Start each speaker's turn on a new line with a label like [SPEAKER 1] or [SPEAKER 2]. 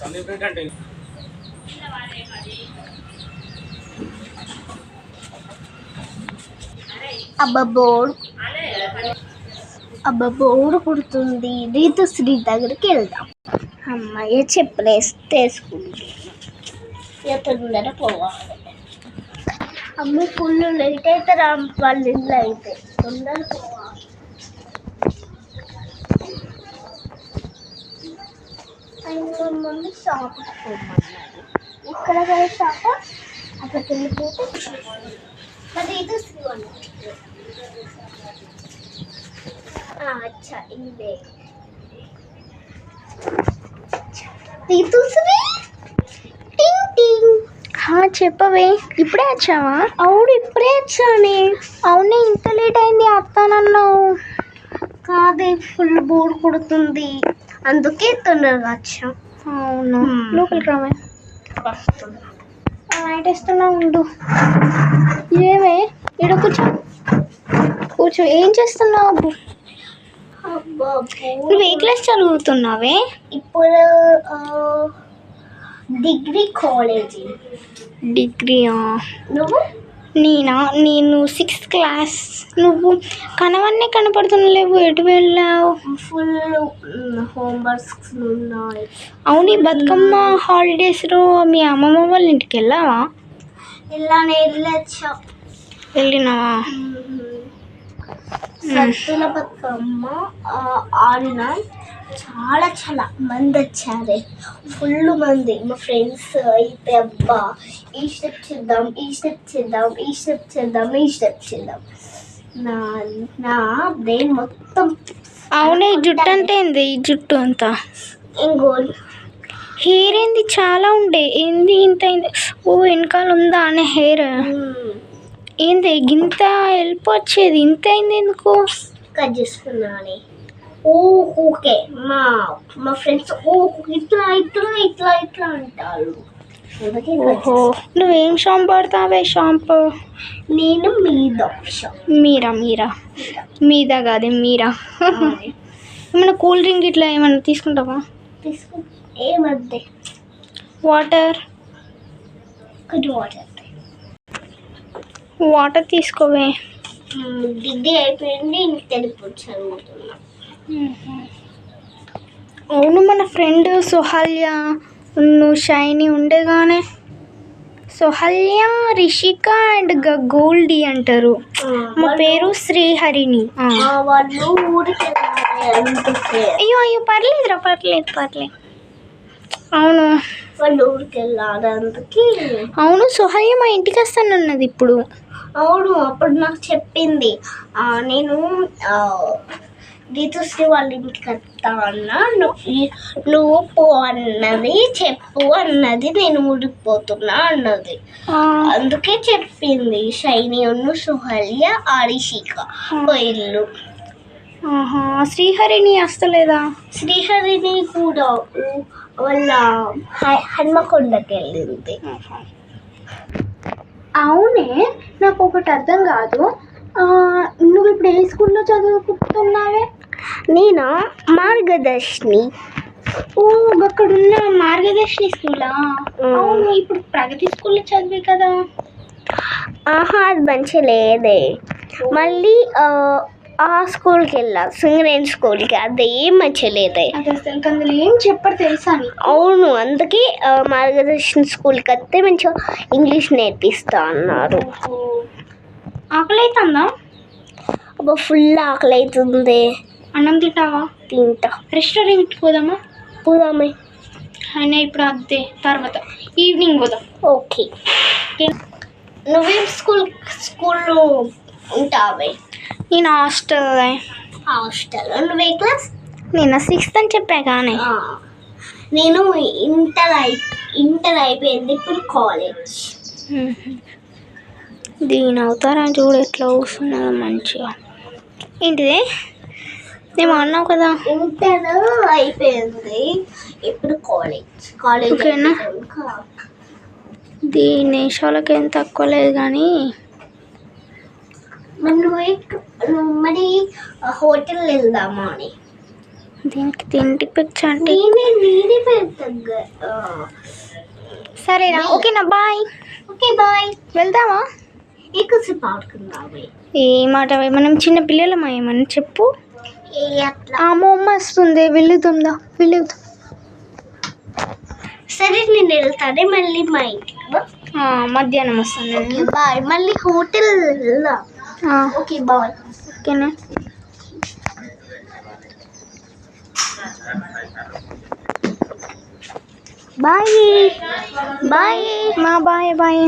[SPEAKER 1] సందీప్ రెడ్డి అంటే
[SPEAKER 2] అబ్బా బోర్డు పుడుతుంది. కుడుతుంది రీతు శ్రీ దగ్గరికి వెళ్దాం. అమ్మాయి చెప్పలేస్తే వేస్తే పోవాలి. అమ్మ పుల్లు లేట్ అయితే రా వాళ్ళ ఇల్లు అయితే. తొందర ఐదు మంది షాప్కి పోమన్నారు ఇక్కడ పోయి షాప్? అక్కడికి వెళ్ళిపోతే మరి ఇది శ్రీ వాళ్ళు అచ్చా ఇదే. రీతుశ్రీ టింగ్ టింగ్. చెప్పవే. ఇప్పుడే వచ్చావా? అవును ఇప్పుడే వచ్చానే. అవునే ఇంత లేట్ అయింది వస్తానన్నావు కాదే ఫుల్ బోర్ కొడుతుంది. అందుకే తొందరగా వచ్చాం. అవును? లోపలికి రావే. నైట్ వేస్తున్నా ఉండు. ఏమే? ఇక్కడ కూర్చో. కూర్చో. ఏం చేస్తున్నావు నువ్వు ఏ క్లాస్ చదువుతున్నావే? ఇప్పుడు డిగ్రీ కాలేజీ. డిగ్రీయా? నువ్వు? నేనా? నేను సిక్స్త్ క్లాస్ నువ్వు కనవన్నీ కనపడుతున్నావు ఎటు వెళ్ళావు? ఫుల్ హోంవర్క్స్ ఉన్నాయి. అవును ఈ బతుకమ్మ హాలిడేస్లో మీ అమ్మమ్మ వాళ్ళ ఇంటికి వెళ్ళావా? వెళ్ళొచ్చా. వెళ్ళినావా? సత్తుల బతుకమ్మ ఆడిన చాలా చాలా మంది వచ్చారే. ఫుల్ మంది. మా ఫ్రెండ్స్ అయితే అబ్బా ఈ స్టెప్ చేద్దాం ఈ స్టెప్ చేద్దాం ఈ స్టెప్ చేద్దాం ఈ స్టెప్ చేద్దాం. నా నా బ్రెయిన్ మొత్తం
[SPEAKER 3] అవునే ఈ జుట్టు అంటే ఏంది? ఈ జుట్టు అంతా?
[SPEAKER 2] ఇంకో
[SPEAKER 3] హెయిర్ ఏంది? చాలా ఉండే. ఏంది ఇంత అయింది? ఓ వెనకాల ఉందా అనే హెయిర్? ఏంది? గింత వెళ్ళిపోచ్చేది ఇంత అయింది ఎందుకు?
[SPEAKER 2] కట్ చేసుకున్నాను. ఓకే మా మా ఫ్రెండ్స్ ఓ ఇట్లా ఇట్లా ఇట్లా ఇట్లా అంటారు
[SPEAKER 3] ఓహో నువ్వేం షాంపూ పడతావే షాంపూ
[SPEAKER 2] నేను మీద
[SPEAKER 3] మీరా మీరా మీద కాదే మీరా ఏమైనా కూల్ డ్రింక్ ఇట్లా ఏమైనా తీసుకుంటావా
[SPEAKER 2] తీసుకు ఏమద్దే
[SPEAKER 3] వాటర్
[SPEAKER 2] కొంచెం వాటర్
[SPEAKER 3] వాటర్ తీసుకోవే
[SPEAKER 2] డిగ్రీ అయిపోయింది వెళ్ళిపోయి చదువుతున్నా
[SPEAKER 3] అవును మన ఫ్రెండ్ సుహల్య నువ్వు షైనీ ఉండేగానే సుహల్య రిషిక అండ్ గోల్డీ అంటారు. మా పేరు శ్రీహరిణి అయ్యో అయ్యో పర్లేదురా పర్లేదు పర్లేదు. అవును.
[SPEAKER 2] వాళ్ళు ఊరికి
[SPEAKER 3] అవును సుహల్య మా ఇంటికి వస్తానన్నది ఇప్పుడు.
[SPEAKER 2] అవును అప్పుడు నాకు చెప్పింది. నేను రీతుశ్రీ వాళ్ళ ఇంటికి వస్తా అన్నా నువ్వు నువ్వు పో అన్నది చెప్పు అన్నది నేను ఊరికిపోతున్నా అన్నది. అందుకే చెప్పింది షైని ఉన్ను సుహల్య ఆరిషిక పోయిల్లు
[SPEAKER 3] ఆహా శ్రీహరిణి వస్తలేదా
[SPEAKER 2] శ్రీహరిని కూడా వాళ్ళ హన్మకొండకి వెళ్ళింది
[SPEAKER 3] అవునే నాకు ఒకటి అర్థం కాదు. నువ్వు ఇప్పుడు ఏ స్కూల్లో చదువుకుంటున్నావే?
[SPEAKER 2] నేను మార్గదర్శిని.
[SPEAKER 3] ఓ అక్కడ ఉన్న మార్గదర్శిని స్కూలా. అవును ఇప్పుడు ప్రగతి స్కూల్లో చదివే కదా.
[SPEAKER 2] ఆహా అది మంచి లేదే. మళ్ళీ ఆ, స్కూల్కి వెళ్ళా సింగరేణి స్కూల్కి అది ఏం మంచి లేదే.
[SPEAKER 3] అందులో ఏం చెప్పరు తెలుసా
[SPEAKER 2] అవును అందుకే మార్గదర్శన స్కూల్కి వస్తే మంచిగా ఇంగ్లీష్ నేర్పిస్తా అన్నారు.
[SPEAKER 3] ఆకలి అవుతుందా
[SPEAKER 2] అబ్బా ఫుల్ ఆకలి అవుతుంది
[SPEAKER 3] అన్నం తింటావా?
[SPEAKER 2] తింటా.
[SPEAKER 3] రెస్టారెంట్కి పోదామా?
[SPEAKER 2] పోదామే.
[SPEAKER 3] అయినా ఇప్పుడు అద్దే తర్వాత. ఈవినింగ్ పోదాం.
[SPEAKER 2] ఓకే. నువ్వేం స్కూల్ స్కూల్లో ఉంటావే?
[SPEAKER 3] నేను హాస్టల్
[SPEAKER 2] హాస్టల్ నువ్వే క్లాస్?
[SPEAKER 3] నేను సిక్స్త్ అని చెప్పా కానీ
[SPEAKER 2] నేను ఇంటర్ అయి ఇంటర్ అయిపోయింది ఇప్పుడు కాలేజ్.
[SPEAKER 3] దీని అవతారం చూడు ఎట్లా కూర్చున్నదో మంచిగా. ఏంటిది? నేను అన్నావు కదా.
[SPEAKER 2] ఇంటర్ అయిపోయింది. ఇప్పుడు కాలేజ్. కాలేజ్
[SPEAKER 3] ఓకేనా?
[SPEAKER 2] అయిపోయాక
[SPEAKER 3] దీని నిమిషాలకి ఏం తక్కువ లేదు కానీ.
[SPEAKER 2] మరి హోటల్ వెళ్దామా అని.
[SPEAKER 3] దీనికి తిండి పిచ్చ అంటే. సరేనా ఓకేనా బాయ్.
[SPEAKER 2] Okay bye.
[SPEAKER 3] వెళ్దామా?
[SPEAKER 2] ఎక్కువసేపు
[SPEAKER 3] ఏ మాట మనం చిన్న పిల్లలమా ఏమని చెప్పు.
[SPEAKER 2] ఏ అట్లా.
[SPEAKER 3] ఆ అమ్మ వస్తుంది. వెళ్దాందా వెళ్దాం
[SPEAKER 2] సరే నేను వెళ్తానే మళ్ళీ మా ఇంటికి.
[SPEAKER 3] మధ్యాహ్నం వస్తుంది
[SPEAKER 2] బాయ్. మళ్ళీ హోటల్ ఓకే బాయ్.
[SPEAKER 3] ఓకేనా.
[SPEAKER 2] బాయ్. బాయ్.
[SPEAKER 3] మా బాయ్ బాయ్.